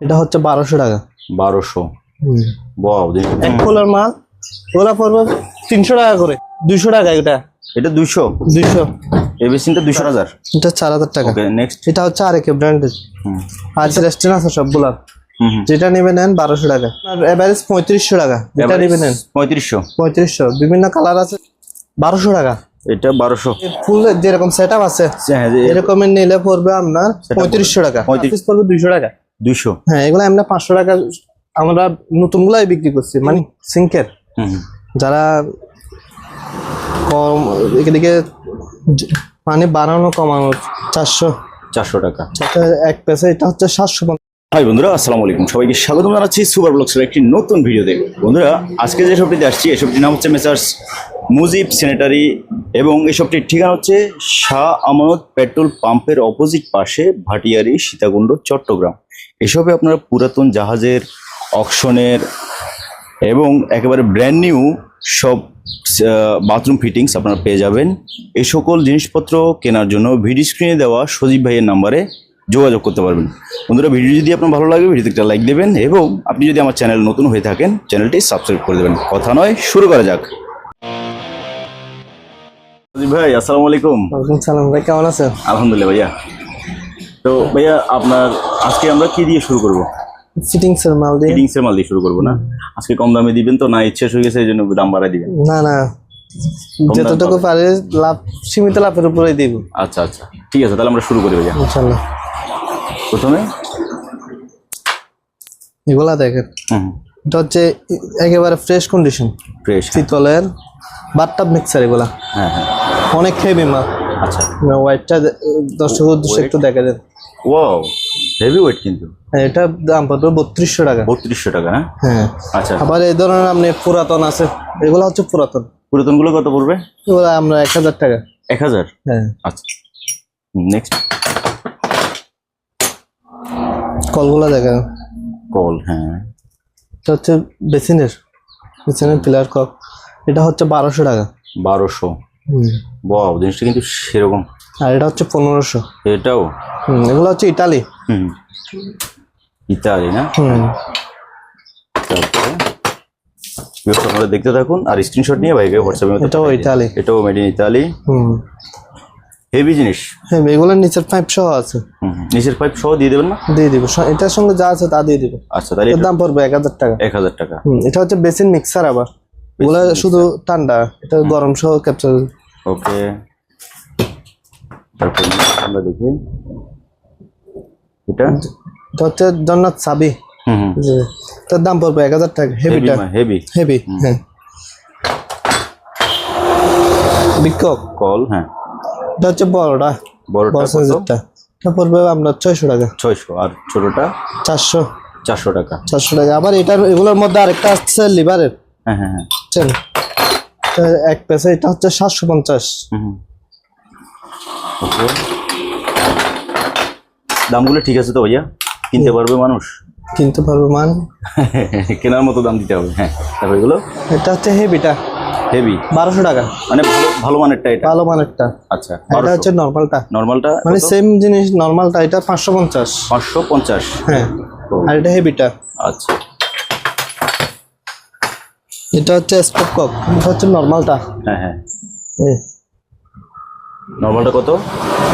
এটা হচ্ছে বারোশো টাকা। বারোশো। এক খোলার মাল পড়বে তিনশো টাকা করে। দুইশো টাকা এটা। এটা দুইশো? দুইশো। এই বেসিনটা দুইশো হাজার? এটা চার হাজার টাকা। নেক্সট এটা হচ্ছে ব্র্যান্ডের আর রেস্টুরেন্ট আছে সবগুলা হুম হুম। যেটা নেবে নেন বারোশো টাকা। আর এভারেজ পঁয়ত্রিশশো টাকা যেটা নেবে নেন। পঁয়ত্রিশশো। পঁয়ত্রিশশো। বিভিন্ন কালার আছে বারোশো টাকা। এটা বারোশো। ফুল যেরকম সেট আপ আছে হ্যাঁ যে এরকমের নিলে পড়বে আপনার পঁয়ত্রিশশো টাকা। পঁয়ত্রিশ পড়বে দুইশো টাকা। দুইশো? হ্যাঁ এগুলো আমরা পাঁচশো টাকা আমরা নতুন গুলাই বিক্রি করছি মানে সিঙ্কের। যারা কম এদিকে মানে বাড়ানো কমানো চারশো। চারশো টাকা। এক পেসে এটা হচ্ছে সাতশো হাই বন্ধুরা, আসসালামু আলাইকুম। সবাইকে স্বাগতম জানাচ্ছি সুপার ব্লগসের একটি নতুন ভিডিওতে। বন্ধুরা, আজকে যে শপটিতে আসছি, এই শপটির নাম হচ্ছে মেসার্স মুজিব স্যানিটারি এবং এসবটির ঠিকানা হচ্ছে শাহ আমানত পেট্রোল পাম্পের অপোজিট পাশে ভাটিয়ারি, সীতাকুণ্ড, চট্টগ্রাম। এসবে আপনারা পুরাতন জাহাজের, অকশনের এবং একেবারে ব্র্যান্ড নিউ সব বাথরুম ফিটিংস আপনারা পেয়ে যাবেন। এই সকল জিনিসপত্র কেনার জন্য ভিডিও স্ক্রিনে দেওয়া সজীব ভাইয়ের নাম্বারে যোগাযোগ করতে পারবেন। বন্ধুরা ভিডিও যদি আপনার ভালো লাগে ভিডিওতে একটা লাইক দেবেন এবং আপনি যদি আমার চ্যানেল নতুন হয়ে থাকেন চ্যানেলটি সাবস্ক্রাইব করে দেবেন। কথা নয় শুরু করা যাক। ভাই আসসালামু আলাইকুম। সালাম ভাই কেমন আছেন? আলহামদুলিল্লাহ ভাইয়া। তো ভাইয়া আপনার আজকে আমরা কি দিয়ে শুরু করব? ফিটিংস এর মাল দিয়ে। ফিটিংসের মাল দিয়ে শুরু করব না? আজকে কম দামে দিবেন তো না ইচ্ছে হয়ে গেছে এই জন্য দাম বাড়াই দিবেন। না না। যতটুকু পারে লাভ সীমিত লাভের উপরেই দিব। আচ্ছা আচ্ছা। ঠিক আছে তাহলে আমরা শুরু করি ভাইয়া। ইনশাল্লাহ। প্রথমে? এগুলা দেখেন। হুম। এটা হচ্ছে একেবারে ফ্রেশ কন্ডিশন ফ্রেশ পিতলের বাথটাব মিক্সার এগুলা। হ্যাঁ হ্যাঁ। অনেক হেভি মাল। আচ্ছা। হোয়াইটটা দর্শক উদ্দেশ্যে একটু দেখা দেন। ওয়াও হেভি ওয়েট কিন্তু। হ্যাঁ, এটা দাম পড়বে বত্রিশশো টাকা। বত্রিশশো টাকা হ্যাঁ হ্যাঁ। আচ্ছা। আবার এই ধরনের আপনি পুরাতন আছে এগুলো হচ্ছে পুরাতন। পুরাতনগুলো কত পড়বে? এগুলো আমরা এক হাজার টাকা। এক হাজার? হ্যাঁ। আচ্ছা। নেক্সট কলগুলো দেখেন। কল হ্যাঁ। এটা হচ্ছে বেসিনের বেসিনের পিলার কক এটা হচ্ছে বারোশো টাকা। বারোশো। ওয়াও জিনিসটা কিন্তু সেরকম। আর এটা হচ্ছে পনেরোশো। এটাও? হুম এগুলো হচ্ছে ইটালি হুম। ইতালি না? হুম। তারপরে আপনারা দেখতে থাকুন আর স্ক্রিনশট নিয়ে ভাইকে হোয়াটসঅ্যাপে এটাও ইটালি এটাও মেড ইন ইতালি হুম। হেভি জিনিস? হ্যাঁ এগুলোর নিচের পাইপ সহ আছে। নিচের পাইপ সহ দিয়ে দেবেন না? দিয়ে দিব। এটার সঙ্গে যা আছে তা দিয়ে দিব। আচ্ছা তাহলে দাম পড়বে এক হাজার টাকা। এক হাজার টাকা। এটা হচ্ছে বেসিন মিক্সার আবার। এগুলো শুধু ঠান্ডা এটা গরম সহ ক্যাপচার ওকে। তারপর আমরা দেখি। এটা? এটা হচ্ছে জন্নাথ সাবি। হুম জি। দাম পড়বে এক হাজার টাকা। হেভিটা হেভি হেভি হ্যাঁ। বিক্ষোভ। কল হ্যাঁ। এটা হচ্ছে বড়টা। বড়টা সাইজেরটা এটা পড়বে আমরা ছয়শো টাকা। ছয়শো। আর ছোটটা? চারশো। চারশো টাকা। চারশো টাকা। আবার এটার এগুলোর মধ্যে আরেকটা আসছে লিভারের। হ্যাঁ হ্যাঁ হ্যাঁ। এটা এক পেসে এটা হচ্ছে সাতশো পঞ্চাশ। হুম হুম। ওকে। দামগুলো ঠিক আছে তো ভাইয়া? কিনতে পারবে মানুষ? কিনতে পারবে মান। কেনার মতো দাম দিতে হবে। হ্যাঁ তারপর এগুলো? এটা হচ্ছে হেভিটা। হেভি বারোশো টাকা। মানে ভালো ভালো মানেরটা এটা? ভালো মানেরটা। আচ্ছা এটা হচ্ছে নর্মালটা নর্মালটা মানে সেম জিনিস নর্মালটা এটা পাঁচশো পঞ্চাশ। পাঁচশো পঞ্চাশ? হ্যাঁ আর এটা হেভিটা আচ্ছা। এটা হচ্ছে স্টপ কক এটা হচ্ছে নর্মালটা হ্যাঁ হ্যাঁ। নর্মালটা কত?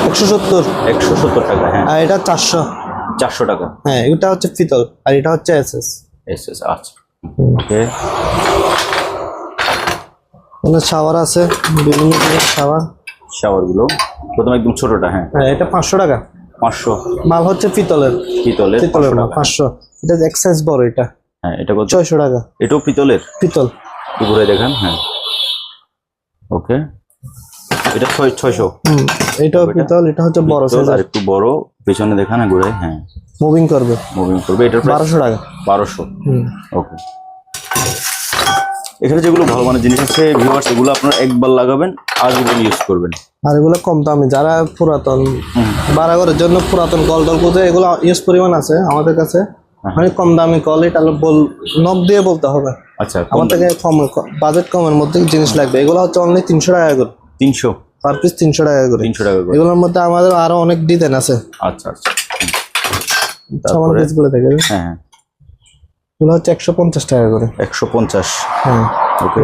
একশো সত্তর। একশো সত্তর টাকা হ্যাঁ। আর এটা চারশো। চারশো টাকা। হ্যাঁ এটা হচ্ছে পিতল আর এটা হচ্ছে এস এস। এস এস আচ্ছা। ওকে মানে শাওয়ার আছে বিভিন্ন ধরনের শাওয়ার শাওয়ারগুলো প্রথমে একদম ছোটটা হ্যাঁ। হ্যাঁ এটা পাঁচশো টাকা। পাঁচশো। মাল হচ্ছে পিতলের। পিতলের পিতলের টাকা। পাঁচশো। এটা এক্সাইজ বড় এটা। হ্যাঁ এটা কত? ছয়শো টাকা। এটাও পিতলের? পিতল। দুপুরে দেখান হ্যাঁ। ওকে। এটা ছয় ছয়শো। হুম এটাও পিতল এটা হচ্ছে বড় পিতল আর একটু বড় পেছনে দেখান না ঘুরে হ্যাঁ। মুভিং করবে। মুভিং করবে এটা বারোশো টাকা। বারোশো। হুম। ওকে। এখানে যেগুলো ভালো মানের জিনিস আছে ভিউয়ার্স এগুলো আপনারা একবার লাগাবেন আর জীবন ইউজ করবেন। আর এগুলো কম দামি যারা পুরাতন বাড়াঘরের জন্য পুরাতন কল টল খুঁজে এগুলো ইউজ পরিমাণ আছে আমাদের কাছে। মানে কম দামি কল এটা বল নখ দিয়ে বলতে হবে। আচ্ছা আমার থেকে কম বাজেট কমের মধ্যে জিনিস লাগবে। এগুলো হচ্ছে অনলি তিনশো টাকা করে। তিনশো? পার পিস তিনশো টাকা করে। তিনশো টাকা করে। এগুলোর মধ্যে আমাদের আরও অনেক ডিজাইন আছে। আচ্ছা আচ্ছা। তারপরে দেখে হ্যাঁ। এগুলো হচ্ছে একশো পঞ্চাশ টাকা করে। একশো পঞ্চাশ। হ্যাঁ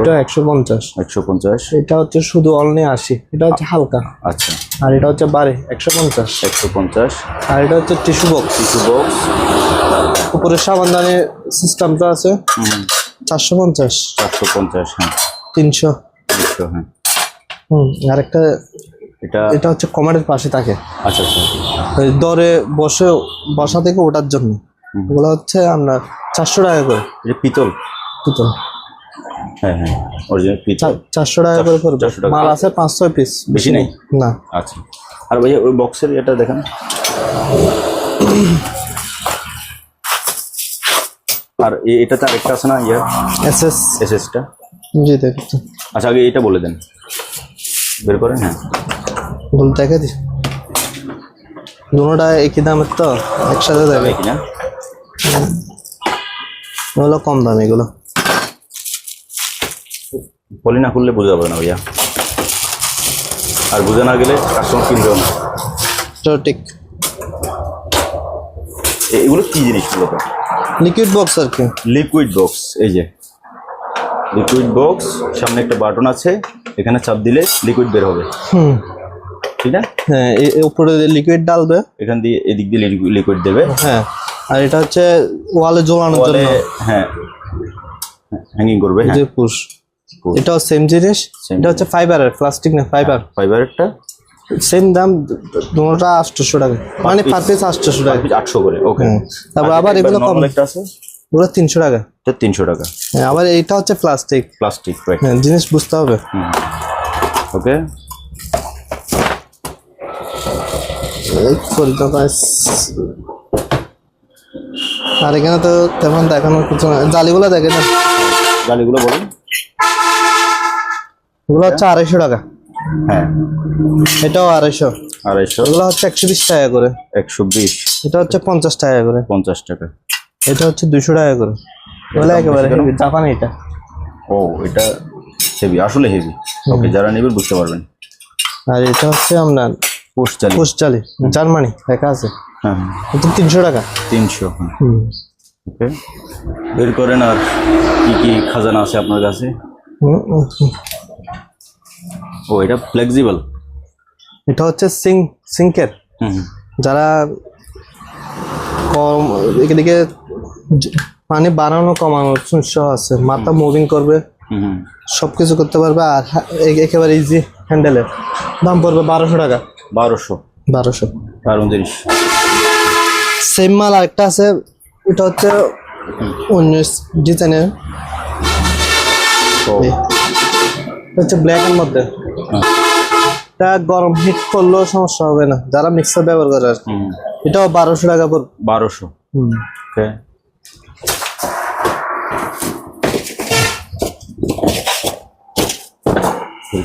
এটা একশো পঞ্চাশ। একশো পঞ্চাশ। এটা হচ্ছে শুধু অনলি আশি এটা হচ্ছে হালকা। আচ্ছা। আর এটা হচ্ছে বারে একশো পঞ্চাশ। একশো পঞ্চাশ। আর এটা হচ্ছে টিস্যু বক্স। Tissue box. উপরে সাবানদানি সিস্টেমটা আছে। চারশো পঞ্চাশ। চারশো পঞ্চাশ হ্যাঁ। তিনশো। তিনশো হ্যাঁ। হুম আর একটা এটা এটা হচ্ছে কমারের পাশে থাকে। আচ্ছা আচ্ছা। দরে বসে বসা থেকে ওঠার জন্য। ওগুলো হচ্ছে আপনার চারশো টাকা করে। এটা পিতল? পুতুল। হ্যাঁ হ্যাঁ অরিজিনাল পিতল। চা- চারশো টাকা করে পড়বে। 400 টাকা। মাল আছে পাঁচ ছয় পিস বেশি নেই? না। আচ্ছা। আর ওই বক্সের এটা দেখেন। আর এটাতে আরেকটা আছে না ইয়া? জি আচ্ছা আগে এটা বলে দেন। বের করেন হ্যাঁ। ভুল দেখে দি দুটোটা একই দামের তো একসাথে দেবে। এগুলো কম দাম এগুলো। পলি না খুললে বোঝা যাবে না ভাইয়া। আর বোঝা না গেলে কাস্টমার কিনবেও না। এ- এগুলো কি জিনিসগুলো তো? লিকুইড বক্স আর কি। লিকুইড বক্স এই যে। লিকুইড বক্স সামনে একটা বাটন আছে। এখানে চাপ দিলে লিকুইড বের হবে। হুম। ঠিক না? হ্যাঁ উপরে লিকুইড ডালবে এখান দিয়ে এদিক দিয়ে লিকুইড দেবে। হ্যাঁ। আর এটা হচ্ছে ওয়ালে ঝোলানোর জন্য। হ্যাঁ। হ্যাঙ্গিং করবে হ্যাঁ যে পুশ. এটাও সেম জিনিস। এটা হচ্ছে ফাইবারের প্লাস্টিক না ফাইবার ফাইবারেরটা সেম দাম দুটোটা আটশোশো টাকা। মানে পার পিস আটশোশো টাকা। আটশো করে ওকে তারপর আবার এগুলো কম। একটা আছে? ওগুলো তিনশো টাকা। এটা তিনশো টাকা। হ্যাঁ আবার এইটা হচ্ছে প্লাস্টিক প্লাস্টিক হ্যাঁ জিনিস বুঝতে হবে। ওকে এই করিতে পাস। আর এখানে তো তেমন দেখানোর কিছু না। জালিগুলো দেখে না গালিগুলো বলুন। এগুলো হচ্ছে আড়াইশো টাকা। হ্যাঁ। এটাও আড়াইশো। আড়াইশো। এগুলো হচ্ছে একশো বিশ টাকা করে। একশো বিশ। এটা হচ্ছে পঞ্চাশ টাকা করে। পঞ্চাশ টাকা। এটা হচ্ছে দুশো টাকা করে। এগুলো একেবারে জাপানি এটা। ও এটা হেভি আসলে হেভি ওকে যারা নেবেন বুঝতে পারবেন। আর এটা হচ্ছে আপনার পোস্ট চালি। পোস্টালি জার্মানি লেখা আছে। হ্যাঁ। হ্যাঁ তিনশো টাকা? তিনশো হ্যাঁ। ওকে। বের করেন আর কি কি খাজানা আছে আপনার কাছে। ও এটা ফ্লেক্সিবল এটা হচ্ছে সিং সিঙ্কের। যারা কম এদিকে পানি বাড়ানো কমানো সমস্যা আছে। মাথা মুভিং করবে। সব কিছু করতে পারবে আর একেবারে ইজি হ্যান্ডেলের দাম পড়বে বারোশো টাকা। বারোশো। বারোশো। বারো উনত্রিশ সেম মাল আরেকটা আছে এটা হচ্ছে উনিশ ডিজাইনের হচ্ছে ব্ল্যাক এর মধ্যে। এটা গরম হিট করলেও সমস্যা হবে না যারা মিক্সার ব্যবহার করে আর কি। এটাও বারোশো টাকা পড়বে বারোশো। ওকে।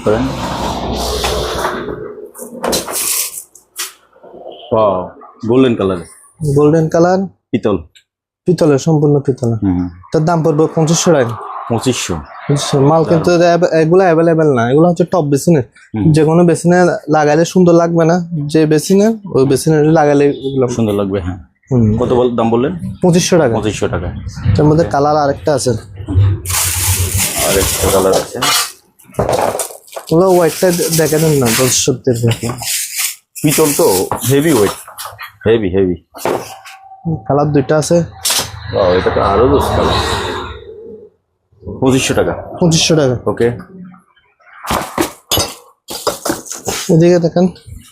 করেন। গোল্ডেন কালার গোল্ডেন কালার পিতল। পিতলের সম্পূর্ণ পিতল। তার দাম পড়বে পঁচিশশো টাকা। পঁচিশশো। মাল কিন্তু এগুলো অ্যাভেলেবেল না। এগুলো হচ্ছে টপ বেসিনের যে কোনো বেসিনে লাগাইলে সুন্দর লাগবে না। যে বেসিনের ওই বেসিনে লাগাইলে এগুলো সুন্দর লাগবে হ্যাঁ। কত বল দাম বললেন? পঁচিশশো টাকা। পঁচিশশো টাকা। তার মধ্যে কালার আরেকটা আছে। আর একটা কালার আছে। ওগুলো হোয়াইটটা দেখে দেন না দর্শকদের পিতল তো heavy weight heavy heavy colour দুইটা আছে। এটা তো আরও দোষ কালার। পঁচিশশো টাকা। পঁচিশশো টাকা। ওকে এদিকে দেখেন।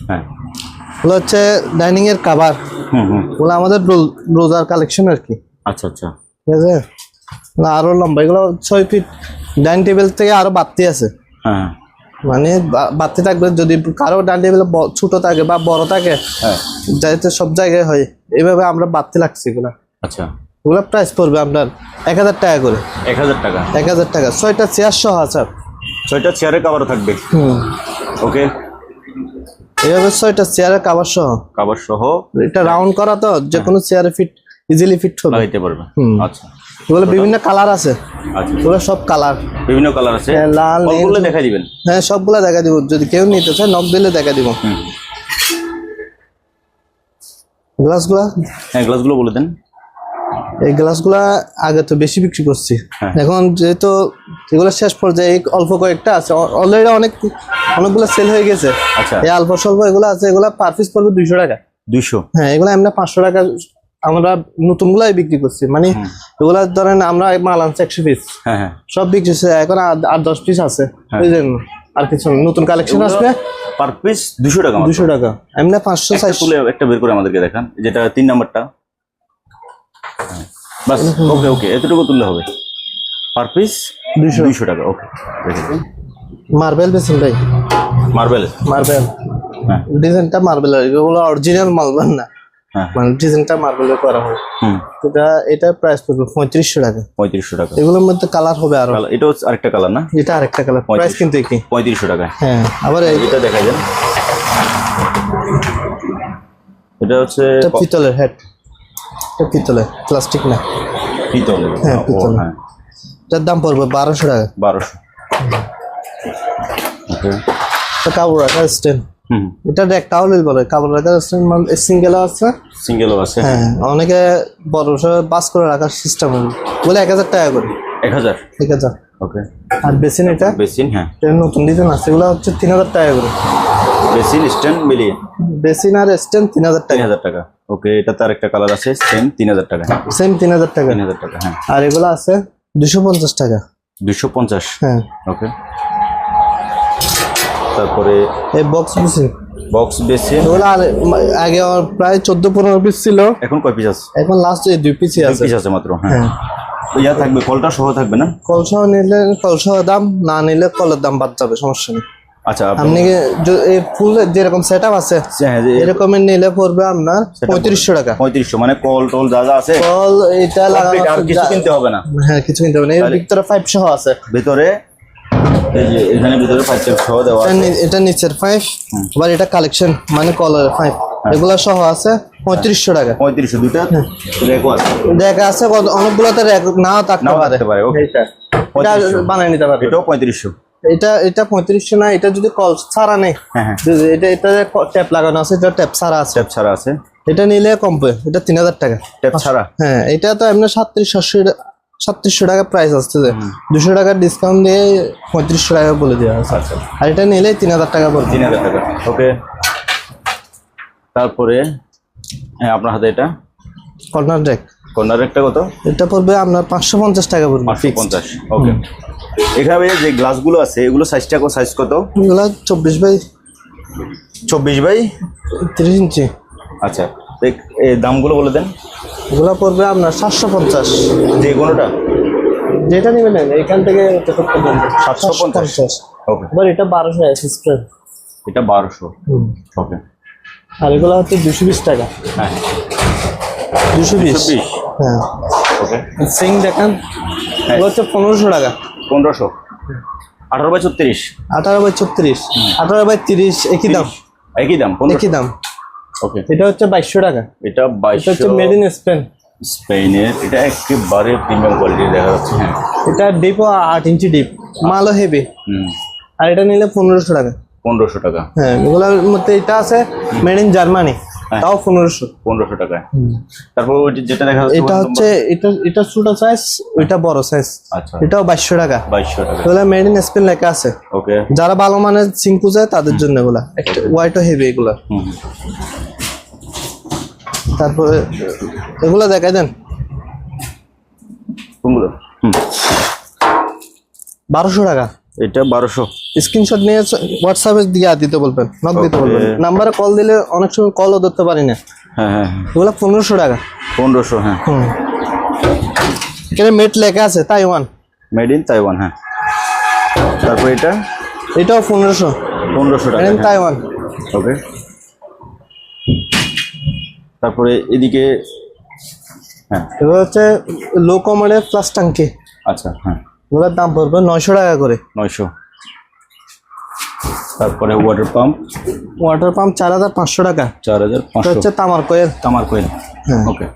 হ্যাঁ। ওগুলো হচ্ছে ডাইনিং এর কাভার হুম হুম। ওগুলো আমাদের ব্রোজার কালেকশন আর কি। আচ্ছা আচ্ছা। ঠিক আছে? আরও লম্বা। এগুলো ছয় ফিট ডাইনিং টেবিল থেকে আরও বাড়তি আছে। হ্যাঁ। মানে বাড়তি থাকবে যদি কারও টেবিল ছোট থাকে বা বড় থাকে হ্যাঁ। যাইতে সব জায়গায় হয়। এইভাবে আমরা বাড়তি লাগছি এগুলো। আচ্ছা। ওগুলো প্রাইস পড়বে আপনার এক হাজার টাকা করে। এক হাজার টাকা। এক হাজার টাকা। ছয়টা চেয়ার সহ আছে। ছয়টা চেয়ারে কাবার থাকবে? হুম। ওকে। এইভাবে ছয়টা চেয়ারের কাভার সহ। কাবার সহ। এটা রাউন্ড করা তো যে কোনো চেয়ারে ফিট ইজিলি ফিট হবে। লাগাইতে পারবে। হুম। আচ্ছা। এগুলো বিভিন্ন কালার আছে। আচ্ছা। এগুলো সব কালার। বিভিন্ন কালার আছে। হ্যাঁ, লাল, কলগুলো দেখাই দিবেন। হ্যাঁ সবগুলা দেখা দিব। যদি কেউ নিতে চায় নক দিলে দেখা দিব। গ্লাসগুলা? হ্যাঁ গ্লাসগুলো বলে দেন। এই গ্লাসগুলা আগে তো বেশি বিক্রি করছি। হ্যাঁ। এখন যেহেতু এগুলো শেষ পর্যায়ে অল্প কয়েকটা আছে। অলরেডি অনেক অনেকগুলো সেল হয়ে গেছে। আচ্ছা। এই অল্প স্বল্প এগুলো আছে এগুলো পার পিস পড়বে দুইশো টাকা। দুইশো। হ্যাঁ এগুলো আমরা পাঁচশো টাকা আমরা নতুন গুলাই বিক্রি করছি। মানে। এগুলা ধরেন আমরা মাল আনছি একশো পিস হ্যাঁ হ্যাঁ। সব বিক্রি এখন আর আট দশ পিস আছে। হ্যাঁ। ওই জন্য আর কিছু। নতুন কালেকশন আসবে। পার পিস দুশো টাকা দুশো টাকা। এমনি পাঁচশো সাইজ। তুলে একটা বের করে আমাদেরকে দেখান যেটা তিন নাম্বারটা। হ্যাঁ। বাস ওকে ওকে এতটুকু তুললে হবে। পার পিস দুশো। দুইশো টাকা ওকে মার্বেল বেছেন ভাই। মার্বেল মার্বেল হ্যাঁ। ডিজাইনটা মার্বেল এগুলো অরিজিনাল মালবেন না। হ্যাঁ মানে ডিজাইনটা মার্বেলের করা হয়। হুম। এটা এটা প্রাইস পড়বে পঁয়ত্রিশশো টাকা। পঁয়ত্রিশশো টাকা। এগুলোর মধ্যে কালার হবে আরও। এটা হচ্ছে আরেকটা কালার না? এটা আরেকটা কালার প্রাইস কিন্তু একই। পঁয়ত্রিশশো টাকা। হ্যাঁ আবার এটা দেখা যান এটা হচ্ছে পিতলের হেড এটা পিতলের প্লাস্টিক না। পিতল হ্যাঁ, ও, পিতল। হ্যাঁ। এটার দাম পড়বে বারোশো টাকা। বারোশো। ওকে। কাপড় রাখার স্ট্যান্ড এটা র্যাক টাওয়াল বলে কাপড় রাখার স্ট্যান্ড সিঙ্গেল আছে। সিঙ্গেলও আছে। হ্যাঁ অনেকে বড় বাস করে রাখার সিস্টেম বলে এক হাজার টাকা করে। এক হাজার? এক হাজার। ওকে। আর বেসিন এটা? বেসিন হ্যাঁ। এটা নতুন ডিজাইন আছে এগুলো হচ্ছে তিন হাজার টাকা করে। বেসিন স্ট্যান্ড মিলিয়ে? বেসিন আর স্ট্যান্ড তিন হাজার তিন টাকা হাজার টাকা। ওকে এটা তার একটা কালার আছে সেম তিন হাজার টাকা। সেম তিন হাজার টাকা। তিন হাজার টাকা হ্যাঁ। আর এগুলো আছে দুশো পঞ্চাশ টাকা। দুশো পঞ্চাশ? হ্যাঁ। ওকে। তারপরে এই বক্স বেসিন বক্স বেসিন আর আগে আমার প্রায় চোদ্দ পনেরো পিস ছিল। এখন কয় পিস আছে? এখন লাস্ট এই দুই পিসই আছে। পিস আছে মাত্র হ্যাঁ। হ্যাঁ। ইয়া থাকবে কলটা সহ থাকবে না? কলসহ নিলে কলসহ দাম না নিলে কলের দাম বাদ যাবে সমস্যা নেই। আচ্ছা আপনি এই ফুল যেরকম সেট আপ আছে হ্যাঁ এরকমের নিলে পড়বে আপনার পঁয়ত্রিশশো টাকা। পঁয়ত্রিশশো মানে কল টল যা যা আছে কল এটা লাগানো আর কিছু কিনতে হবে না। হ্যাঁ কিছু কিনতে হবে না। এর ভিতরে ফাইভ সহ আছে। ভিতরে এই যে এখানে ভিতরে পাঁচ সহ দেওয়া এটা আছে। এটা নিচের ফাইভ আবার এটা কালেকশন মানে কলের ফাইভ এগুলা সহ আছে পঁয়ত্রিশশো টাকা। পঁয়ত্রিশশো দুটা রেকো আছে। দেখা আছে কত- অনেকগুলোতে র্যাক নাও থাকতে পারে। থাকতে পারে, okay. এটা এটা 3500 বানিয়ে নিতে পারবে। এটাও পঁয়ত্রিশশো। এটা এটা পঁয়ত্রিশশো না এটা যদি কল ছাড়া নেই। হ্যাঁ হ্যাঁ। এটা এটা ট্যাপ লাগানো আছে এটা ট্যাপ ছাড়া আছে। ট্যাপ ছাড়া আছে। এটা নিলে কম এটা তিন হাজার টাকা। ট্যাপ ছাড়া? হ্যাঁ এটা তো এমনি সাতত্রিশ সাতশো সাতত্রিশশো টাকা প্রাইস আসছে যে। দুশো টাকা ডিসকাউন্ট দিয়ে পঁয়ত্রিশশো টাকা বলে দেওয়া আছে আচ্ছা। আর এটা নিলে তিন হাজার টাকা পড়বে তিন হাজার টাকা। ওকে তারপরে হ্যাঁ আপনার হাতে এটা? কর্নার ডেক কর্নার একটা কত? এটা পড়বে আপনার পাঁচশো পঞ্চাশ টাকা পড়বে। পাঁচশো পঞ্চাশ। ওকে এখানে যে গ্লাসগুলো আছে এগুলো সাইজটা সাইজ কত? এগুলো চব্বিশ বাই চব্বিশ বাই তিরিশ ইঞ্চি। আচ্ছা। এই- দামগুলো বলে দেন। এগুলো পড়বে আপনার সাতশো পঞ্চাশ। যে কোনোটা? যেটা নেবেন এখান থেকে পারবেন। 750 ওকে এবার এটা বারোশো সিস্টেম এটা বারোশো। ওকে আর এগুলো হচ্ছে দুশো বিশ টাকা। হ্যাঁ। দুশো বিশ। হ্যাঁ। ওকে সিং দেখেন এগুলো হচ্ছে পনেরোশো টাকা। পনেরোশো। আঠারো বাই ছত্রিশ। আঠারো বাই ছত্রিশ। আঠারো বাই তিরিশ একই দাম। একই দাম একই দাম। ওকে এটা হচ্ছে বাইশশো টাকা। এটা এটা হচ্ছে বাইশশো মেড ইন স্পেন স্পেনের এটা একেবারে প্রিমিয়াম কোয়ালিটি দেখা যাচ্ছে হ্যাঁ। এটা ডিপ 8 ইঞ্চি ডিপ মালও হেভি হুম। আর এটা নিলে পনেরোশো টাকা। পনেরোশো টাকা। হ্যাঁ এগুলোর মধ্যে এটা আছে মেড ইন জার্মানি। তাও পনেরোশো। পনেরোশো টাকা তারপর যেটা দেখা যাচ্ছে এটা হচ্ছে এটা এটা ছোট সাইজ ওইটা বড় সাইজ আচ্ছা। এটাও বাইশশো টাকা। বাইশশো টাকা। এগুলো মেড ইন স্পেন লেখা আছে। ওকে। যারা ভালো মানের সিঙ্কু যায় তাদের জন্য এগুলা। একটা হোয়াইটও হেভি এগুলা। হুম তারপরে এগুলা দেখাই দেন। কোনগুলো? বারোশো টাকা। এটা বারোশো। স্ক্রিনশট নিয়ে হোয়াটসঅ্যাপে দিয়ে দিতে বলবেন নক দিতে. বলবেন। নাম্বারে কল দিলে অনেক সময় কলও ধরতে পারি না। হ্যাঁ হ্যাঁ এগুলো পনেরোশো টাকা। পনেরোশো হ্যাঁ। এখানে মেট লেখা আছে তাইওয়ান মেড ইন তাইওয়ান হ্যাঁ। তারপর এটা? এটাও পনেরোশো। পনেরোশো টাকা মেড ইন হ্যাঁ। তাইওয়ান ওকে তারপরে এদিকে হ্যাঁ। এগুলো হচ্ছে লো কমারের প্লাস টাঙ্কি আচ্ছা হ্যাঁ। এগুলোর দাম পড়বে নয়শো টাকা করে। নয়শো। তারপরে ওয়াটার পাম্প ওয়াটার পাম্প চার হাজার পাঁচশো টাকা। চার হাজার পাঁচশো। হচ্ছে তামার কয়েল তামার কোয়েল হ্যাঁ। ওকে।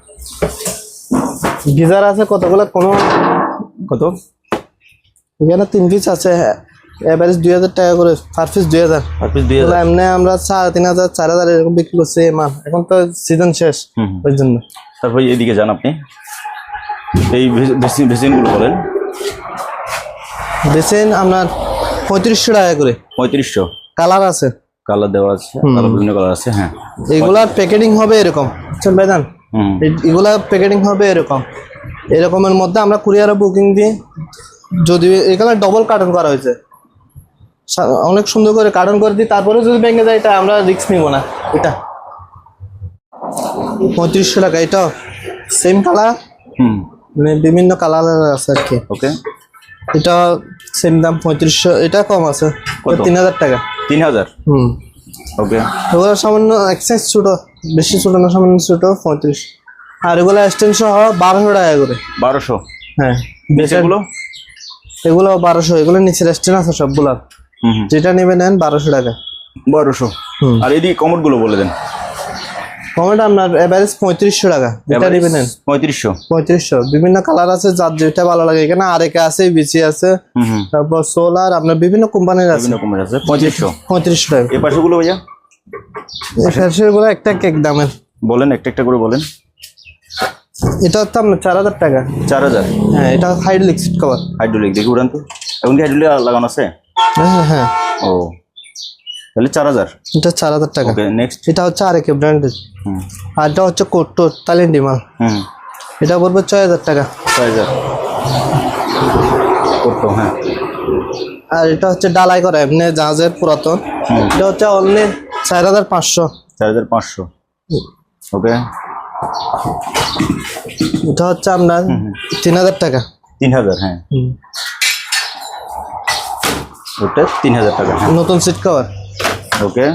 গিজার আছে কতগুলো? কোনো কত? এখানে তিন পিস আছে। এভারেজ দুই হাজার টাকা করে। পার পিস দুই হাজার। আর পিস দুই হাজার। এমনি আমরা সাড়ে তিন হাজার চার হাজার এরকম বিক্রি করছি এই মাল এখন তো সিজন শেষ। ওই জন্য। তারপর এদিকে যান আপনি। এই ভেসিন ভেসিনগুলো বলেন। বেছেন আপনার পঁয়ত্রিশশো টাকা করে। পঁয়ত্রিশশো। কালার আছে? কালার দেওয়া আছে কালার বিভিন্ন কালার আছে হ্যাঁ। এগুলার প্যাকেটিং হবে এরকম। বুঝছেন ভাইজান হুম। এ- এগুলা প্যাকেটিং হবে এরকম। এরকমের মধ্যে আমরা কুরিয়ারে বুকিং দিই যদি এখানে ডবল কার্টন করা হয়েছে অনেক সুন্দর করে কার্টন করে দিই তারপরে যদি ভেঙে যায় এটা আমরা রিস্ক নিব না। এটা। পঁয়ত্রিশশো টাকা এটা সেম কালার হুম। মানে বিভিন্ন কালার আছে আর কি। ওকে এটা সেম দাম পঁয়ত্রিশশো এটা কম আছে। কত? তিন হাজার টাকা। তিন হাজার হুম। ওকে। এগুলো সামান্য এক্সাইজ ছোটো বেশি ছোটো না সামান্য ছোটো পঁয়ত্রিশ। আর এগুলো স্ট্যান্ড সহ বারোশো টাকা করে। বারোশো? হ্যাঁ। নিচেগুলো এগুলো বারোশো এগুলো নিচে রেস্টুরেন্ট আছে সবগুলো। যেটা নেবে নেন বারোশো টাকা। বারোশো। হুম। আর এদিকে কমোডগুলো বলে দেন। কমেন্ট আপনার এভারেজ পঁয়ত্রিশশো টাকা। যেটা নেবে নেন। পঁয়ত্রিশশো। পঁয়ত্রিশশো। বিভিন্ন কালার আছে যার যেটা ভালো লাগে। এখানে আরেকা আছে বিচি আছে তারপর সোলার আপনার বিভিন্ন কোম্পানির আছে। বিভিন্ন রকমের আছে। পঁয়ত্রিশশো। পঁয়ত্রিশশো টাকা। এ পাশেগুলো ভাইয়া? ফ্যাশনগুলো একটা কেক দামের। বলেন একটা একটা করে বলেন। এটা হচ্ছে আপনার চার হাজার টাকা। চার হাজার? হ্যাঁ এটা হাইড লিক্সিড কভার হাইড্রোলিক দেখি উড়ান তো। এখন কি হাইড্রোলিক লাগানো আছে? হ্যাঁ হ্যাঁ। ও। তাহলে চার হাজার। এটা চার হাজার টাকা। নেক্সট এটা হচ্ছে আরেকে ব্র্যান্ডের আর এটা হচ্ছে কোট্টো তাইল্যান্ডি মাল। এটা পড়বে ছয় হাজার টাকা। ছয় হাজার। করতো হ্যাঁ। আর এটা হচ্ছে ডালাই করা এমনি জাহাজের পুরাতন। এটা হচ্ছে অনলি চার হাজার পাঁচশো। চার হাজার পাঁচশো। ওকে এটা হচ্ছে আপনার তিন হাজার টাকা। তিন হাজার হ্যাঁ। ওটা তিন হাজার টাকা হ্যাঁ। নতুন সিট কভার ওকে?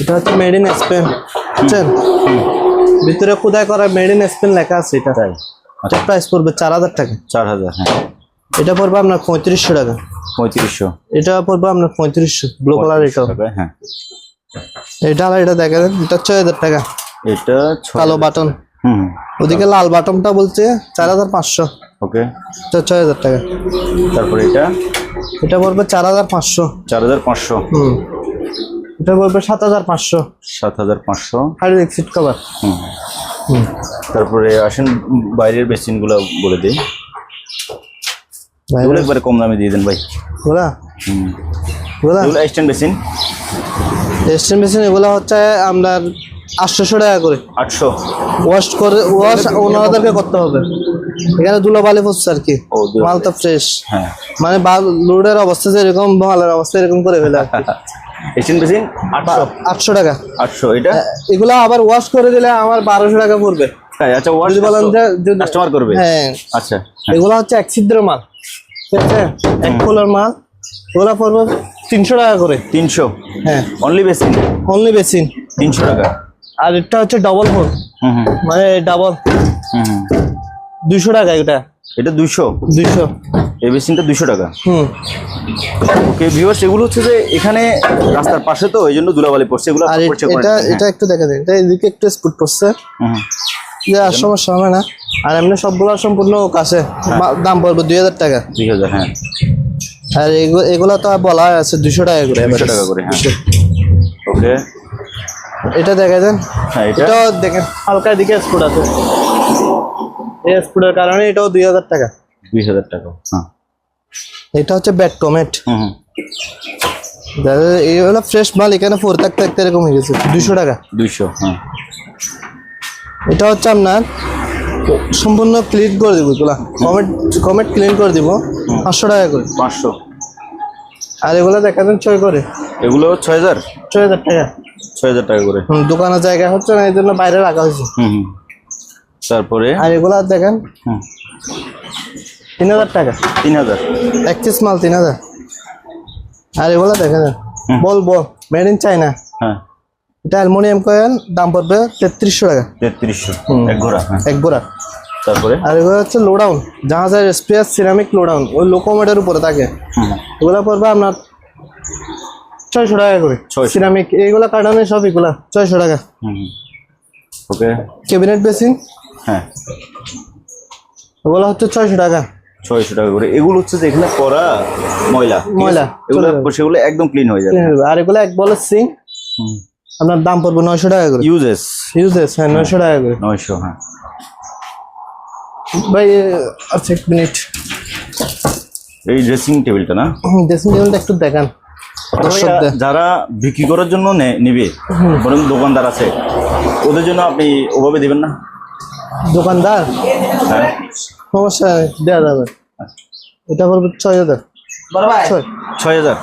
এটা হচ্ছে মেড ইন স্পেন বুঝছেন? ভিতরে কোদায় করা মেড ইন স্পেন লেখা আছে এটা। তাই? আচ্ছা এটা প্রাইস পড়বে চার হাজার টাকা। চার হাজার হ্যাঁ। এটা পড়বে আপনার পঁয়ত্রিশশো টাকা। পঁয়ত্রিশশো। এটা পড়বে আপনার পঁয়ত্রিশশো ব্লু কালার এটা হ্যাঁ। এটা আর এটা দেখা যান এটা ছয় হাজার টাকা। এটা কালো বাটন হুম ওদিকে লাল বাটনটা বলছে চার হাজার পাঁচশো। ওকে। এটা ছয় হাজার টাকা। তারপরে এটা? এটা পড়বে চার হাজার পাঁচশো। চার হাজার পাঁচশো। হুম। এটা পড়বে সাত হাজার পাঁচশো। সাত হাজার পাঁচশো। Hydraulic seat cover. তারপরে আসেন বাইরের বেসিনগুলো বলে দিই। এগুলো একবারে কম দামে দিয়ে দেন ভাই। হুম। ওরা এগুলো স্ট্যান্ড বেসিন। স্টেন মেশিন এগুলো হচ্ছে আপনার আটশোশো টাকা করে। আটশো। ওয়াশ করে ওয়াশ ওনাদেরকে করতে হবে। এখানে ধুলোবালি পড়ছে আর কি। ও, ধুলো- মাল তো ফ্রেশ হ্যাঁ। মানে লোডের অবস্থা যেরকম মালের অবস্থা এরকম করে ফেলে আর স্ট্যান্ড বেসিন আটশো। আটশো টাকা। আটশো এটা? এগুলো আবার ওয়াশ করে দিলে আমার বারোশো টাকা পড়বে। তাই আচ্ছা ওয়াশ বলেন যে কাস্টমার করবে। হ্যাঁ। আচ্ছা। এগুলো হচ্ছে এক ছিদ্র মাল। ঠিক আছে? এক ফুলের মাল। এগুলো পড়বে তিনশো টাকা করে। তিনশো? হ্যাঁ। অনলি বেসিন অনলি বেসিন তিনশো টাকা। আর এটা হচ্ছে ডবল ফোর মানে ডাবল হুম হুম। দুইশো টাকা এটা। এটা দুইশো? দুইশো। এই বেসিনটা দুইশো টাকা। হুম। ওকে ভিউয়ার্স এগুলো হচ্ছে যে এখানে রাস্তার পাশে তো এই জন্য ধুলাবালি পড়ছে এগুলো আর এটা হ্যাঁ। এটা একটু দেখা দিন। এটা এদিকে একটু স্পুট পড়ছে। হুম, হুম। যে আর সমস্যা হবে না। আর এমনি সবগুলো সম্পূর্ণ কাছে। দাম পড়বে দুই হাজার টাকা। দুই হাজার হ্যাঁ। আর এগুলো এগুলো তো আর বলা আছে দুশো টাকা করে। দুশো টাকা করে হ্যাঁ। ওকে এটা দেখা দেন। হ্যাঁ এটা? এটাও দেখেন। হালকা দিকে স্পুট আছে। এই স্পুটের কারণে এটাও দুই হাজার টাকা। দুই হাজার টাকা। হ্যাঁ। এটা হচ্ছে ব্যাট টমেট। হুম হুম। এগুলো ফ্রেশ মাল এখানে ফোর থাকতে থাকতে এরকম হয়ে গেছে। দুশো টাকা। দুইশো হ্যাঁ এটা হচ্ছে আপনার সম্পূর্ণ ক্লিন করে দিব এগুলা। কমেট কমেট ক্লিন করে দিব পাঁচশো টাকা করে। পাঁচশো। আর এগুলো দেখা ছয় করে। এগুলো ছয় হাজার? ছয় হাজার টাকা। ছয় হাজার টাকা করে। হুম, দোকানের জায়গা হচ্ছে না এই জন্য বাইরে রাখা হয়েছে। হুম হুম। তারপরে? আর এগুলো দেখেন হুম। তিন হাজার টাকা। তিন হাজার। এক পিস মাল তিন হাজার। আর এগুলো দেখেন হুম। বল বল মেড ইন চাইনা হ্যাঁ। এটা অ্যালমোনিয়াম কয়েল দাম পড়বে তেত্রিশশো টাকা। তেত্রিশশো। এক ঘোড়া হ্যাঁ। এক বোরা তারপরে? আর এগুলো হচ্ছে লোডাউন জাহাজের স্পেয়ার সিরামিক লোডাউন ওই লোকোমেটের উপরে থাকে। এগুলো পড়বে আপনার ছয়শো টাকা করে। 600 সিরামিক এইগুলা কাটানো সব এগুলা ছয়শো টাকা। ওকে। ক্যাবিনেট বেসিন হ্যাঁ। ওগুলো হচ্ছে ছয়শো টাকা। ছয়শো টাকা করে। এগুলো হচ্ছে যে এখানে করা ময়লা ময়লা, এগুলো সেগুলো একদম ক্লিন হয়ে যাবে। আর এগুলো এক বলের সিং আপনার দাম পড়বে নয়শো টাকা করে। ইউজেস ইউজেস হ্যাঁ নয়শো টাকা করে। নয়শো হ্যাঁ। ভাই আচ্ছা এক মিনিট এই ড্রেসিং টেবিলটা না? ড্রেসিং টেবিলটা একটু দেখান। যারা বিক্রি করার জন্য নিবে বরং দোকানদার আছে ওদের জন্য আপনি ওভাবে দিবেন না? দোকানদার? হ্যাঁ। সমস্যা দেওয়া যাবে। এটা বলব ছয় হাজার। ছয়। ছয় হাজার?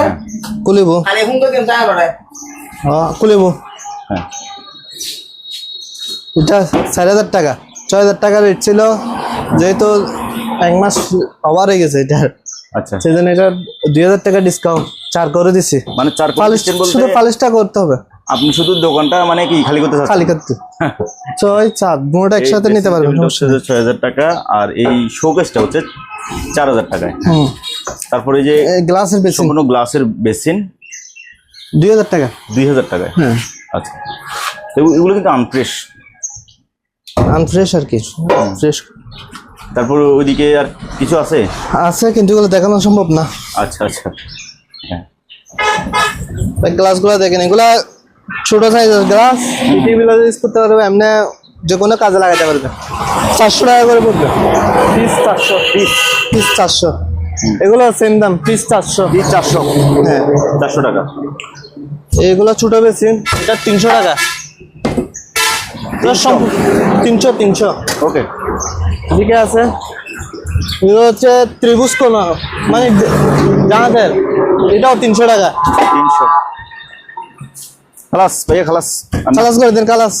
হ্যাঁ কুলিব? হ্যাঁ কুলিব। হ্যাঁ। এটা চার হাজার টাকা। ছয় হাজার টাকা রেট ছিল যেহেতু এক মাস ওভার হয়ে গেছে এটা আচ্ছা। সেই জন্য এটা দুই হাজার টাকা ডিসকাউন্ট চার করে দিছি। মানে চার পালিশ পালিশ শুধু পালিশটা করতে হবে। আপনি শুধু দোকানটা মানে কি খালি করতে খালি করতে। ছয় চার দুটোটা একসাথে নিতে পারবেন ছয় হাজার টাকা আর এই শোকেসটা হচ্ছে চার হাজার টাকায়। তারপরে যে গ্লাসের বেশি সম্পূর্ণ গ্লাসের বেসিন দুই হাজার টাকা। দুই হাজার টাকায়। হ্যাঁ। আচ্ছা। এগুলো কিন্তু আনফ্রেশ আনফ্রেশ আর কি। ফ্রেশ তারপর ওইদিকে আর কিছু আছে? আছে কিন্তু এগুলো দেখানো সম্ভব না। আচ্ছা আচ্ছা। হ্যাঁ। গ্লাসগুলো দেখেন এগুলা ছোট সাইজের গ্লাস টিভিগুলো ইউজ করতে পারবে এমনি যে কোনো কাজে লাগাতে পারবে। চারশো টাকা করে পড়বে। পিস চারশো পিস। পিস চারশো। এগুলো সেম দাম পিস চারশো। এই চারশো। হ্যাঁ। চারশো টাকা। এগুলো ছোট বেশি। এটা তিনশো টাকা। তিনশো তিনশো। ওকে। ঠিক আছে। এগুলো হচ্ছে ত্রিভুজ কোন মানে জাহাজের এটাও তিনশো টাকা। তিনশো। খালাস ভাইয়া খালাস। খালাস করে দেন কালাস